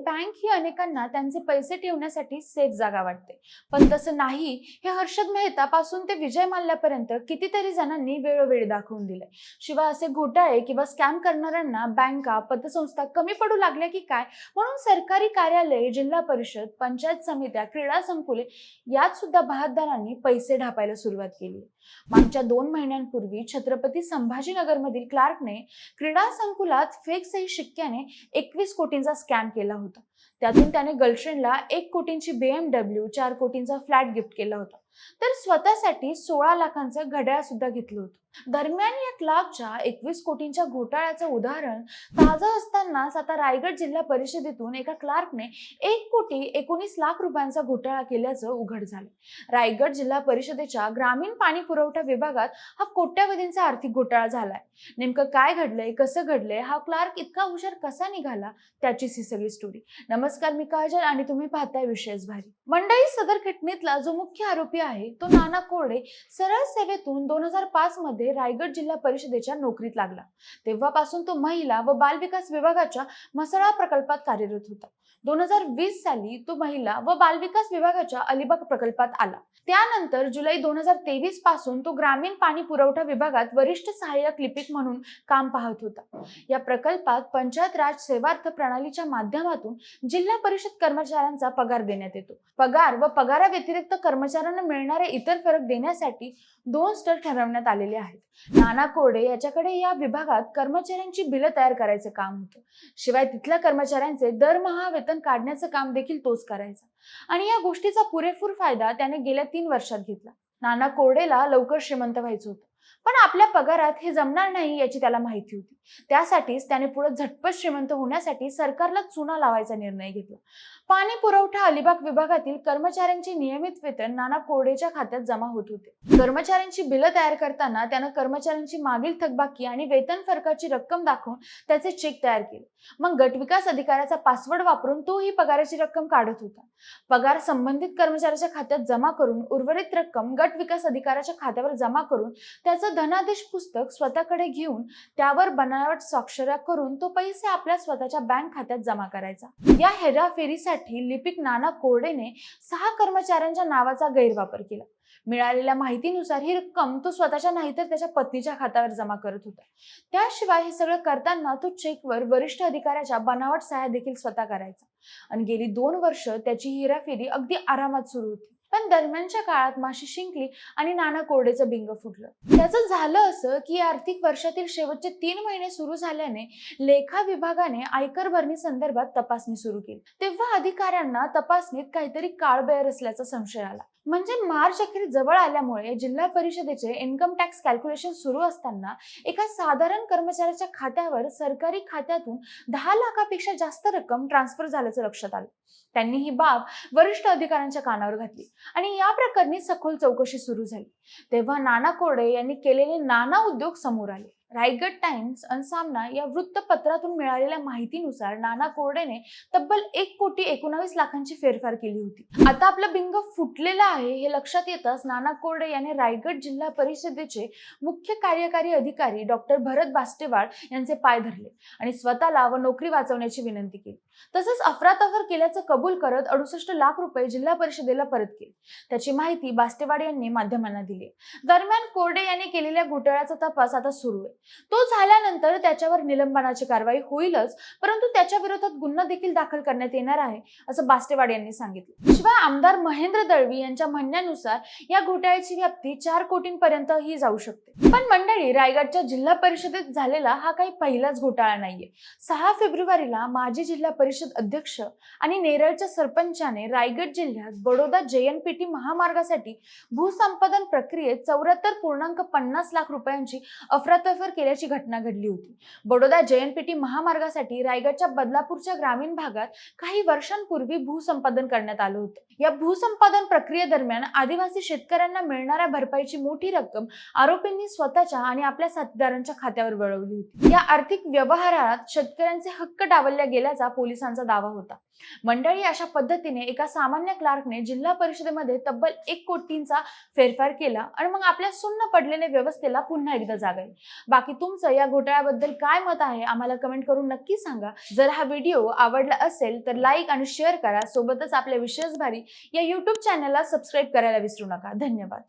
Bank ही अनेकांना त्यांचे पैसे ठेवण्यासाठी सेफ जागा वाटते. पण तसं नाही. हे हर्षद मेहता पासून ते विजय माल्ल्यापर्यंत कितीतरी जणांनी वेळोवेळी दाखवून दिलंय. शिवाय असे घोटाळे किंवा स्कॅम करणाऱ्यांना बँका पतसंस्था कमी पडू लागल्या की काय? म्हणून सरकारी कार्यालय जिल्हा परिषद पंचायत समित्या क्रीडा संकुले यात सुद्धा बहातदारांनी पैसे ढापायला सुरुवात केली. मागच्या दोन महिन्यांपूर्वी छत्रपती संभाजीनगरमधील क्लार्कने क्रीडा संकुलात फेक सही शिक्क्याने एकवीस कोटींचा स्कॅम केला होता. त्यातून त्याने गर्लफ्रेंडला एक कोटींची बीएमडब्ल्यू चार कोटींचा फ्लॅट गिफ्ट केला होता. तर स्वतःसाठी सोळा लाखांचं घड्याळ सुद्धा घेतलं होतं. दरम्यान या क्लाबच्या एकवीस कोटींच्या घोटाळ्याचं उदाहरण ताजं असतानाच आता रायगड जिल्हा परिषदेतून एका क्लार्कने एक कोटी एकोणीस लाख रुपयांचा घोटाळा केल्याचं उघड झालं. रायगड जिल्हा परिषदेच्या ग्रामीण पाणी पुरवठा विभागात हा कोट्यावधींचा आर्थिक घोटाळा झालाय. नेमकं काय घडलंय कसं घडलंय हा क्लार्क इतका हुशार कसा निघाला त्याचीच ही सगळी स्टोरी नमस्कार मी काजल आणि तुम्ही पाहताय विशेष भारी. मंडळी सदर घटनेतला जो मुख्य आरोपी आहे तो नाना कोरडे सरळ सेवेतून दोन हजार पाच मध्ये रायगड जिल्हा परिषदेच्या नोकरीत लागला. तेव्हापासून तो महिला व बालविकास विभागाच्या मसळा प्रकल्पात कार्यरत होता. दोन हजार वीस साली तो महिला व बालविकास विभागाच्या अलिबाग प्रकल्पात आला. त्यानंतर जुलै दोन हजार तेवीसपासून तो ग्रामीण पाणी पुरवठा विभागात वरिष्ठ सहाय्यक लिपिक म्हणून काम पाहत होता. या प्रकल्पात पंचायत राज सेवार्थ प्रणालीच्या माध्यमातून जिल्हा परिषद कर्मचाऱ्यांचा पगार देण्यात येतो. पगार व पगारा व्यतिरिक्त कर्मचाऱ्यांना मिळणारे इतर फरक देण्यासाठी दोन स्तर ठरवण्यात आलेले आहेत. नाना कोरडे याच्याकडे या विभागात कर्मचाऱ्यांची बिलं तयार करायचं काम होतं. शिवाय तिथल्या कर्मचाऱ्यांचे दरमहा वेतन काढण्याचं काम देखील तोच करायचा. आणि या गोष्टीचा पुरेपूर फायदा त्याने गेल्या तीन वर्षात घेतला. नाना कोरडेला लवकर श्रीमंत व्हायचं होतं. पण आपल्या पगारात हे जमणार नाही याची त्याला माहिती होती. त्यासाठीच त्याने पुढे झटपट श्रीमंत होण्यासाठी सरकारला चुना लावायचा निर्णय घेतला. पाणी पुरवठा अलिबाग विभागातील कर्मचाऱ्यांचे नियमित वेतन नाना कोरडेच्या खात्यात जमा होत होते. कर्मचाऱ्यांची बिलं तयार करताना त्यानं कर्मचाऱ्यांची मागील थकबाकी आणि वेतन फरकाची रक्कम दाखवून त्याचे चेक तयार केले. मग गट विकास अधिकाऱ्याचा पासवर्ड वापरून तो ही पगाराची रक्कम काढत होता. पगार संबंधित कर्मचाऱ्याच्या खात्यात जमा करून उर्वरित रक्कम गट विकास अधिकाऱ्याच्या खात्यावर जमा करून त्याचं धनादेश पुस्तक स्वतःकडे घेऊन त्यावर बनावट स्वाक्षऱ्या करून तो पैसे आपल्या स्वतःच्या बँक खात्यात जमा करायचा. या हेराफेरीसाठी लिपिक नाना कोरडेने सहा कर्मचाऱ्यांच्या नावाचा गैरवापर केला. मिळालेल्या माहितीनुसार ही रक्कम तो स्वतःच्या नाही तर त्याच्या पत्नीच्या खात्यावर जमा करत होता. त्याशिवाय हे सगळं करताना तो चेकवर वरिष्ठ अधिकाऱ्याच्या बनावट सह्या देखील स्वतः करायचा. आणि गेली दोन वर्ष त्याची हेराफेरी अगदी आरामात सुरू होती. पण दरम्यानच्या काळात माशी शिंकली आणि नाना कोरडेचं बिंग फुटलं. त्याचं झालं असं की आर्थिक वर्षातील शेवटचे तीन महिने सुरू झाल्याने लेखा विभागाने आयकर भरणी संदर्भात तपासणी सुरू केली. तेव्हा अधिकाऱ्यांना तपासणीत काहीतरी काळबेअर असल्याचा संशय आला. म्हणजे मार्च अखेर जवळ आल्यामुळे जिल्हा परिषदेचे इन्कम टॅक्स कॅल्क्युलेशन सुरू असताना एका साधारण कर्मचाऱ्याच्या खात्यावर सरकारी खात्यातून दहा लाखापेक्षा जास्त रक्कम ट्रान्सफर झाल्याचं लक्षात आलं. त्यांनी ही बाब वरिष्ठ अधिकाऱ्यांच्या कानावर घातली. आणि या प्रकरणी सखोल चौकशी सुरू झाली. तेव्हा नाना कोरडे यांनी केलेले नाना उद्योग समोर आले. रायगड टाइम्स आणि सामना या वृत्तपत्रातून मिळालेल्या माहितीनुसार नाना कोरडेने तब्बल एक कोटी एकोणावीस लाखांची फेरफार केली होती. आता आपलं बिंग फुटलेलं आहे हे लक्षात येताच नाना कोरडे याने रायगड जिल्हा परिषदेचे मुख्य कार्यकारी अधिकारी डॉक्टर भरत बास्टेवाड यांचे पाय धरले आणि स्वतःला व नोकरी वाचवण्याची विनंती केली. तसंच अफरातफर केल्याचं कबूल करत अडुसष्ट लाख रुपये जिल्हा परिषदेला परत केले. त्याची माहिती बास्टेवाड यांनी माध्यमांना दिली. दरम्यान कोरडे यांनी केलेल्या घोटाळ्याचा तपास आता सुरू आहे. तो झाल्यानंतर त्याच्यावर निलंबनाची कारवाई होईलच परंतु त्याच्या विरोधात गुन्हा देखील दाखल करण्यात येणार आहे असं बास्टेवाड यांनी सांगितलं. शिवाय आमदार महेंद्र दळवी यांच्या म्हणण्यानुसार या घोटाळ्याची व्याप्ती चार कोटींपर्यंत ही जाऊ शकते. पण मंडळी रायगडच्या जिल्हा परिषदेत झालेला हा काही पहिलाच घोटाळा नाहीये. सहा फेब्रुवारीला माजी जिल्हा परिषद अध्यक्ष आणि नेरळच्या सरपंचाने रायगड जिल्ह्यात बडोदा जेएनपीटी महामार्गासाठी भूसंपादन प्रक्रियेत चौऱ्याहत्तर पूर्णांक पन्नास लाख रुपयांची अफरातफर केल्याची घटना घडली होती. बडोदा जयनपेटी महामार्गासाठी रायगडच्या बदलापूरच्या ग्रामीण भागात काही वर्षांपूर्वी भूसंपादन करण्यात आलं होतं. या भूसंपादन प्रक्रियेदरम्यान आदिवासी शेतकऱ्यांना मिळणाऱ्या भरपाईची मोठी रक्कम आरोपींनी स्वतःच्या आणि आपल्या साथीदारांच्या खात्यावर वळवली होती. या आर्थिक व्यवहारात शेतकऱ्यांचे हक्क डावलल्या गेल्याचा पोलिसांचा दावा होता. मंडळी अशा पद्धतीने एका सामान्य क्लार्कने जिल्हा परिषदेमध्ये तब्बल एक कोटींचा फेरफार केला आणि मग आपल्या सुन्न पडलेल्या व्यवस्थेला पुन्हा एकदा जागाई बाकी की तुमचं या घोटाळ्याबद्दल काय मत आहे आम्हाला कमेंट करून नक्की सांगा. जर हा व्हिडिओ आवडला असेल तर लाईक आणि शेअर करा. सोबतच आपल्या विशेष भारी या युट्यूब चॅनलला सबस्क्राईब करायला विसरू नका. धन्यवाद.